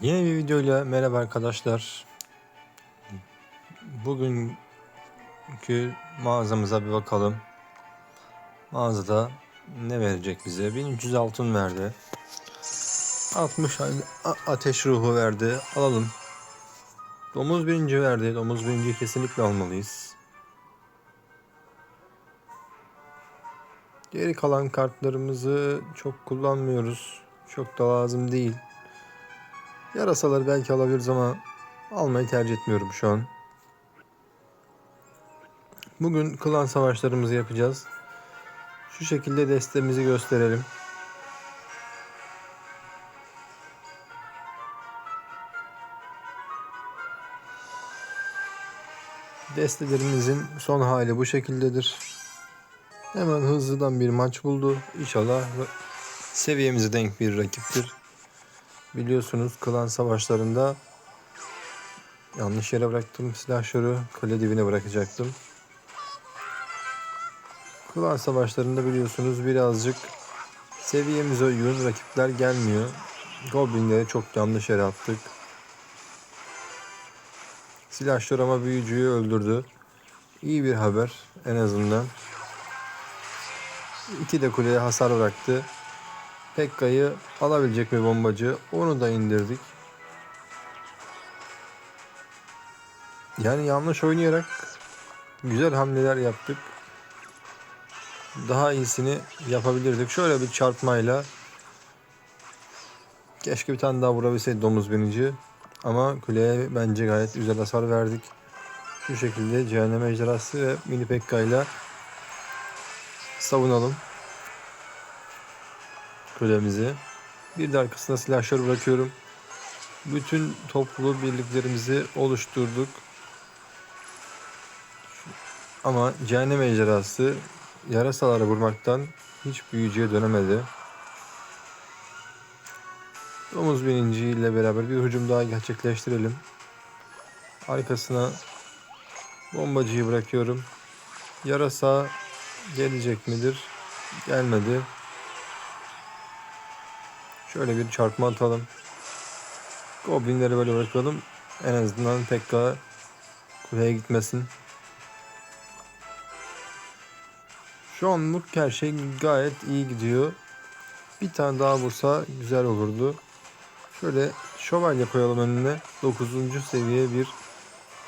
Yeni bir videoyla merhaba arkadaşlar. Bugünkü mağazamıza bir bakalım. Mağazada ne verecek bize? 1300 altın verdi. 60 a- ateş ruhu verdi. Alalım. Domuz birinci verdi. Domuz birinci kesinlikle almalıyız. Geri kalan kartlarımızı çok kullanmıyoruz. Çok da lazım değil. Yarasaları belki alabiliriz ama almayı tercih etmiyorum şu an. Bugün klan savaşlarımızı yapacağız. Şu şekilde destemizi gösterelim. Destelerimizin son hali bu şekildedir. Hemen hızlıdan bir maç buldu. İnşallah seviyemize denk bir rakiptir. Biliyorsunuz klan savaşlarında yanlış yere bıraktım silahşörü. Kale dibine bırakacaktım. Klan savaşlarında biliyorsunuz birazcık seviyemize uygun rakipler gelmiyor. Goblinleri çok yanlış yere attık. Silahşör ama büyücüyü öldürdü. İyi bir haber en azından. İki de kuleye hasar bıraktı. Pekka'yı alabilecek bir bombacı. Onu da indirdik. Yani yanlış oynayarak güzel hamleler yaptık. Daha iyisini yapabilirdik. Şöyle bir çarpmayla keşke bir tane daha vurabilseydi domuz binici. Ama kuleye bence gayet güzel hasar verdik. Şu şekilde cehennem ejderhası ve mini Pekka ile savunalım kulemizi. Bir de arkasına silahşör bırakıyorum. Bütün toplu birliklerimizi oluşturduk. Ama cehennem ejderhası yarasalara vurmaktan hiç büyücüye dönemedi. Domuz bininci ile beraber bir hücum daha gerçekleştirelim. Arkasına bombacıyı bırakıyorum. Yarasa gelecek midir? Gelmedi. Şöyle bir çarpma atalım. Goblinleri böyle bırakalım. En azından Pekka kuleye gitmesin. Şu anlık her şey gayet iyi gidiyor. Bir tane daha vursa güzel olurdu. Şöyle şövalye koyalım önüne. 9. seviye bir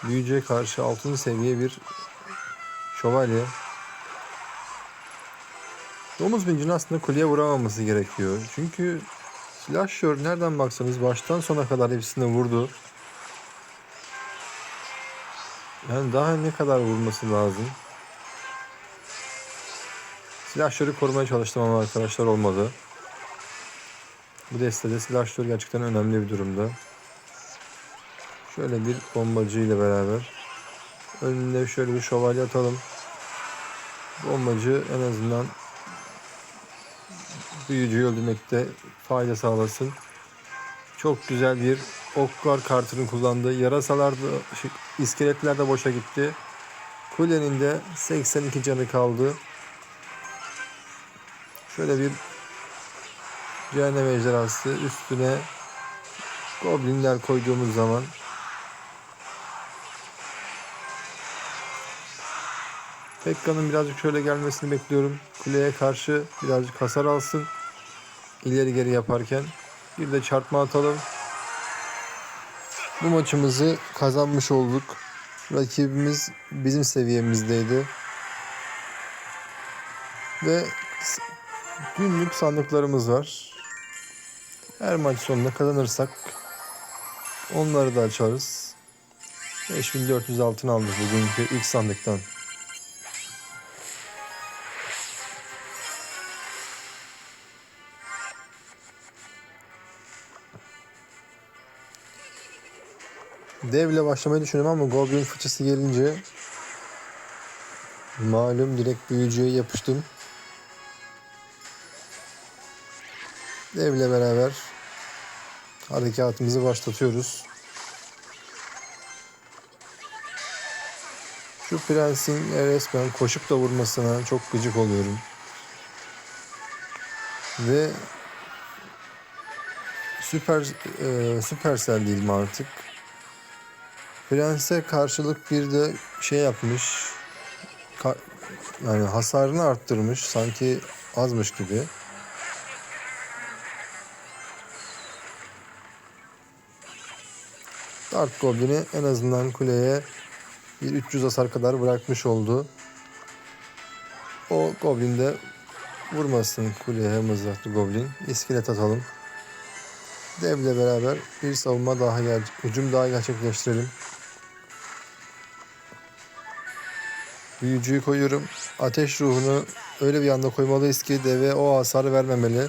büyücüye karşı 6. seviye bir şövalye. Domuz bincinin aslında kuleye vuramaması gerekiyor. Çünkü Slasher nereden baksanız baştan sona kadar hepsine vurdu. Yani daha ne kadar vurması lazım? Slasher'ı korumaya çalıştım ama arkadaşlar olmadı. Bu destede Slasher gerçekten önemli bir durumda. Şöyle bir bombacı ile beraber. Önüne şöyle bir şövalye atalım. Bombacı en azından büyücüyü öldürmekte fayda sağlasın. Çok güzel bir oklar kartını kullandı. Yarasalar da, iskeletler de boşa gitti. Kulenin de 82 canı kaldı. Şöyle bir cehennem ejderhası üstüne goblinler koyduğumuz zaman Pekka'nın birazcık şöyle gelmesini bekliyorum. Kuleye karşı birazcık hasar alsın. İleri geri yaparken. Bir de çarpma atalım. Bu maçımızı kazanmış olduk. Rakibimiz bizim seviyemizdeydi. Ve günlük sandıklarımız var. Her maç sonunda kazanırsak onları da açarız. 5400 altın aldık bugünkü ilk sandıktan. Devle başlamayı düşünüyorum ama Goblin fıçısı gelince malum direkt büyücüye yapıştım. Devle beraber harekatımızı başlatıyoruz. Şu prensin resmen koşup da vurmasına çok gıcık oluyorum. Ve Süper e, Supercell değil mi artık? Prens'e karşılık bir de şey yapmış. Ka- yani hasarını arttırmış. Sanki azmış gibi. Dark Goblin'i en azından kuleye bir 300 hasar kadar bırakmış oldu. O Goblin de vurmasın kuleye mızraklı Goblin. İskelet atalım. Devle beraber bir savunma daha ger hücum daha gerçekleştirelim. Büyücüyü koyuyorum. Ateş ruhunu öyle bir anda koymalıyız ki deve o hasarı vermemeli.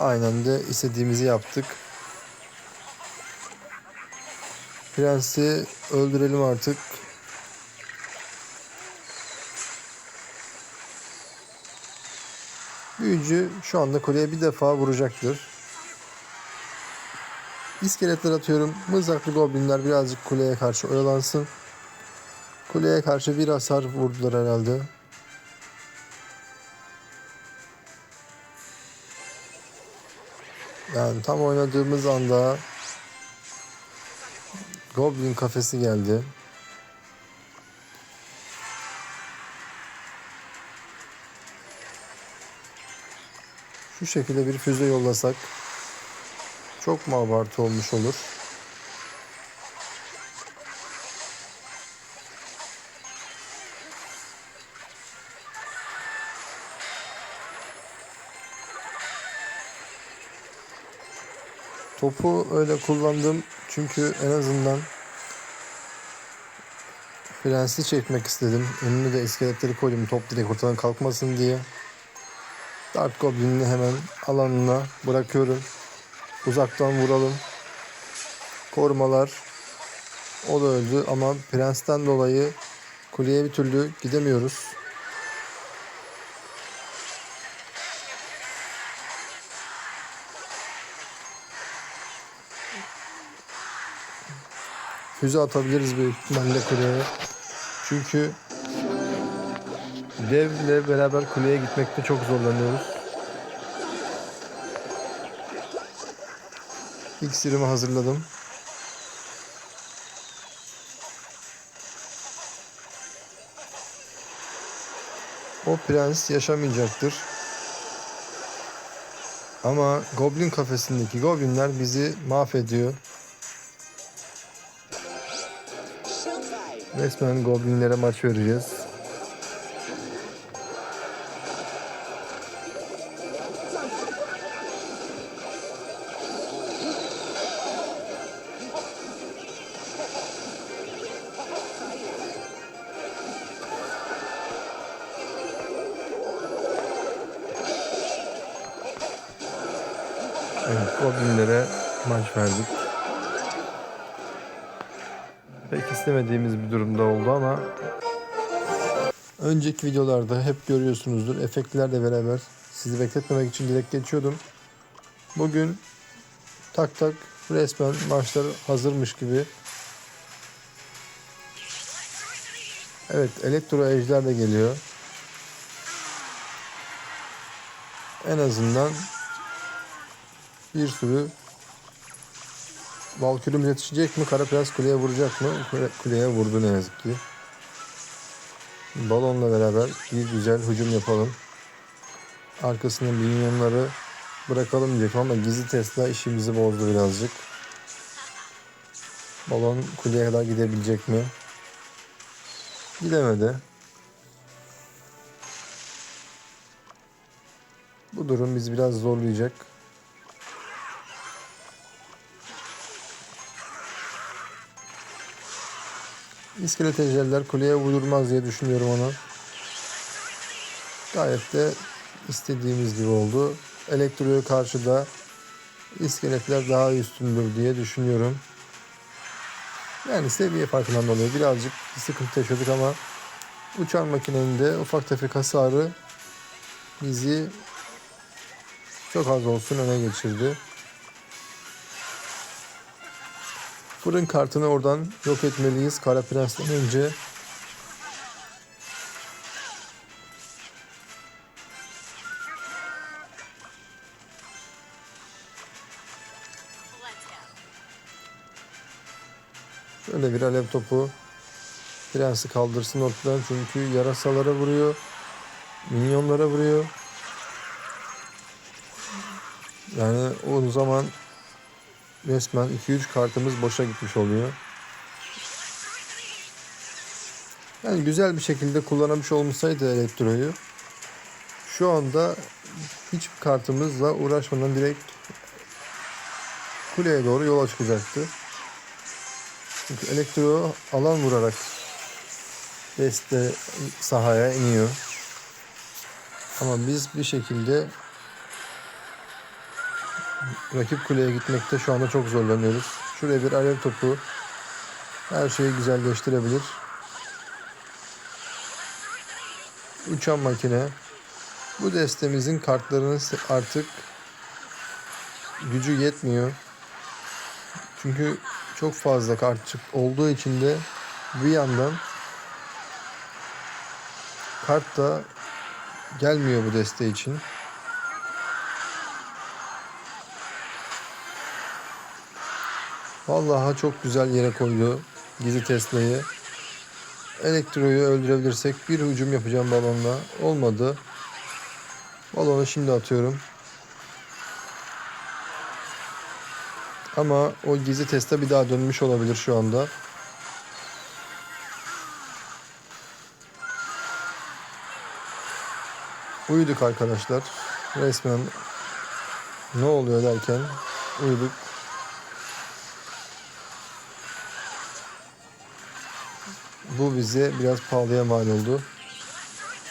Aynen de istediğimizi yaptık. Prensi öldürelim artık. Büyücü şu anda kuleye bir defa vuracaktır. İskeletler atıyorum. Mızraklı goblinler birazcık kuleye karşı oyalansın. Kuleye karşı bir hasar vurdular herhalde. Yani tam oynadığımız anda Goblin kafesi geldi. Şu şekilde bir füze yollasak çok mu abartı olmuş olur? Topu öyle kullandım çünkü en azından Prensi çekmek istedim. Önüne de iskeletleri koydum top direkt ortadan kalkmasın diye. Dark Goblin'i hemen alanına bırakıyorum. Uzaktan vuralım. Korumalar. O da öldü ama Prens'ten dolayı kuleye bir türlü gidemiyoruz. Füze atabiliriz büyük ihtimalle kuleye. Çünkü devle beraber kuleye gitmekte çok zorlanıyoruz. İksirimi hazırladım. O prens yaşamayacaktır. Ama goblin kafesindeki goblinler bizi mahvediyor. Resmen goblinlere maç vereceğiz. Goblinlere maç verdik. İstemediğimiz bir durumda oldu ama önceki videolarda hep görüyorsunuzdur. Efektlerle beraber sizi bekletmemek için direkt geçiyordum. Bugün tak tak resmen maçlar hazırmış gibi. Evet elektro ejder de geliyor. En azından bir sürü Valkürüm yetişecek mi? Kara Prens kuleye vuracak mı? Kule- Kuleye vurdu ne yazık ki. Balonla beraber bir güzel hücum yapalım. Arkasına minyonları bırakalım diyecektim ama gizli Tesla işimizi bozdu birazcık. Balon kuleye kadar gidebilecek mi? Gidemedi. Bu durum bizi biraz zorlayacak. İskelet ejderler kuleye vurulmaz diye düşünüyorum onu. Gayet de istediğimiz gibi oldu. Elektroya karşı da iskeletler daha üstündür diye düşünüyorum. Yani seviye farkından dolayı birazcık sıkıntı yaşadık ama uçan makinenin de ufak tefek hasarı bizi çok az olsun öne geçirdi. Fırın kartını oradan yok etmeliyiz Kara Prens'ten önce. Şöyle bir alev topu Prensi kaldırsın ortadan çünkü yarasalara vuruyor. Minyonlara vuruyor. Yani o zaman resmen 2-3 kartımız boşa gitmiş oluyor. Yani güzel bir şekilde kullanmış olmasaydı elektroyu şu anda hiçbir kartımızla uğraşmadan direkt kuleye doğru yola çıkacaktı. Çünkü elektro alan vurarak deste sahaya iniyor. Ama biz bir şekilde rakip kuleye gitmekte şu anda çok zorlanıyoruz. Şuraya bir alev topu her şeyi güzelleştirebilir. Uçan makine. Bu destemizin kartlarının artık gücü yetmiyor. Çünkü çok fazla kart çık olduğu için de bir yandan kart da gelmiyor bu deste için. Vallahi çok güzel yere koydu Gizi Tesla'yı. Elektroyu öldürebilirsek bir hücum yapacağım balonla. Olmadı. Balonu şimdi atıyorum. Ama o gizli teste bir daha dönmüş olabilir şu anda. Uyuduk arkadaşlar. Resmen ne oluyor derken uyuduk. Bu bize biraz pahalıya mal oldu.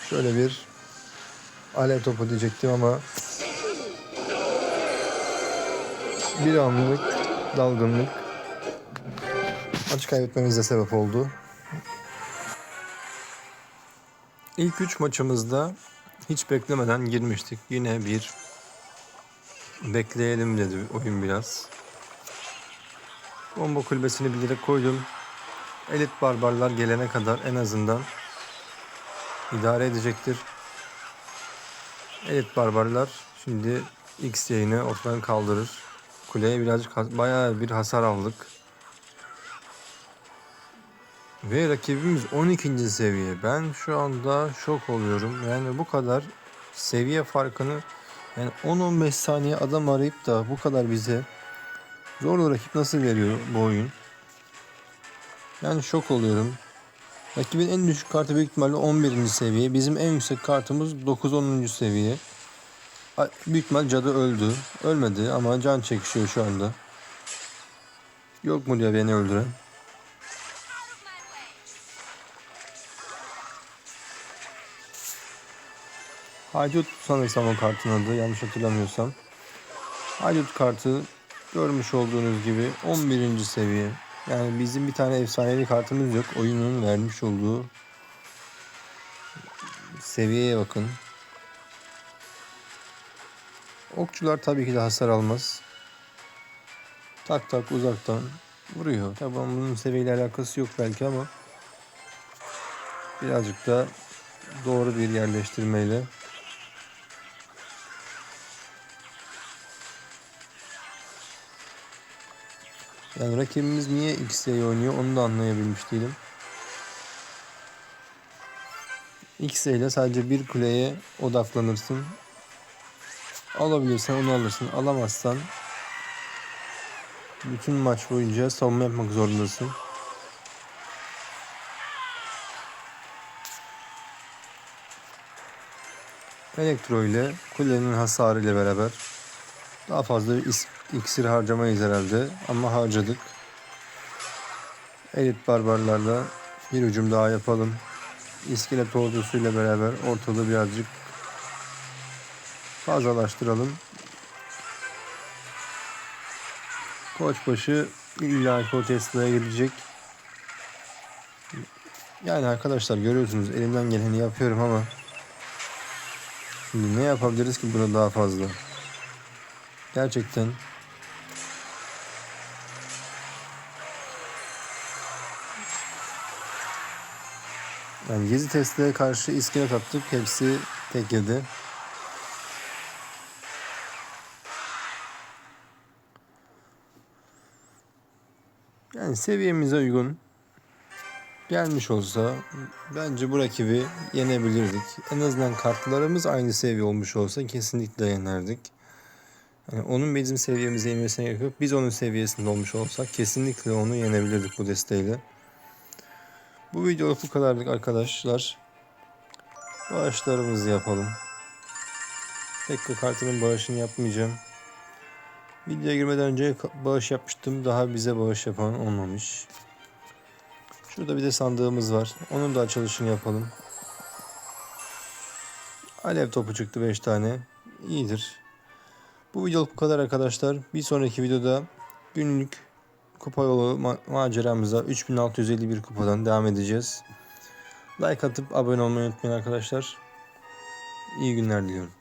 Şöyle bir alev topu diyecektim ama bir anlık dalgınlık maç kaybetmemize sebep oldu. İlk üç maçımızda hiç beklemeden girmiştik. Yine bir bekleyelim dedi oyun biraz. Bomba kulübesini bilerek koydum. Elit barbarlar gelene kadar en azından idare edecektir. Elit barbarlar şimdi X yayını ortadan kaldırır. Kuleye birazcık bayağı bir hasar aldık. Ve rakibimiz 12. seviye. Ben şu anda şok oluyorum. Yani bu kadar seviye farkını yani 10-15 saniye adam arayıp da bu kadar bize zorlu rakip nasıl veriyor bu oyun? Yani şok oluyorum. Rakibin en düşük kartı büyük ihtimalle 11. seviye. Bizim en yüksek kartımız 9-10. seviye. Büyük ihtimal cadı öldü. Ölmedi ama can çekişiyor şu anda. Yok mu diye beni öldüren. Haydut sanırsam o kartın adı yanlış hatırlamıyorsam. Haydut kartı görmüş olduğunuz gibi 11. seviye. Yani bizim bir tane efsanevi kartımız yok. Oyunun vermiş olduğu seviyeye bakın. Okçular tabii ki de hasar almaz. Tak tak uzaktan vuruyor. Tabii bunun seviyeyle alakası yok belki ama birazcık da doğru bir yerleştirmeyle Yani rakibimiz niye XY oynuyor onu da anlayabilmiş değilim. XY ile sadece bir kuleye odaklanırsın. Alabilirsen onu alırsın. Alamazsan bütün maç boyunca savunma yapmak zorundasın. Elektro ile kulenin hasarı ile beraber daha fazla iksir harcamayız herhalde ama harcadık. Elit barbarlarla bir hücum daha yapalım. İskelet ordusuyla beraber ortalığı birazcık fazlalaştıralım. Koçbaşı illa o Tesla'ya gelecek. Yani arkadaşlar görüyorsunuz elimden geleni yapıyorum ama şimdi ne yapabiliriz ki buna daha fazla? Gerçekten Yani gezi testlere karşı iskelet attık. Hepsi tek yedi. Yani seviyemize uygun gelmiş olsa bence bu rakibi yenebilirdik. En azından kartlarımız aynı seviye olmuş olsa kesinlikle yenerdik. Yani onun bizim seviyemize inmesine gerek yok. Biz onun seviyesinde olmuş olsak kesinlikle onu yenebilirdik bu desteğiyle. Bu videoluk bu kadarlık arkadaşlar. Bağışlarımızı yapalım. Pekka kartının bağışını yapmayacağım. Videoya girmeden önce bağış yapmıştım. Daha bize bağış yapan olmamış. Şurada bir de sandığımız var. Onun da açılışını yapalım. Alev topu çıktı 5 tane. İyidir. Bu videoluk bu kadar arkadaşlar. Bir sonraki videoda günlük kupa yolu ma- maceramıza 3651 kupadan devam edeceğiz. Like atıp abone olmayı unutmayın arkadaşlar. İyi günler diliyorum.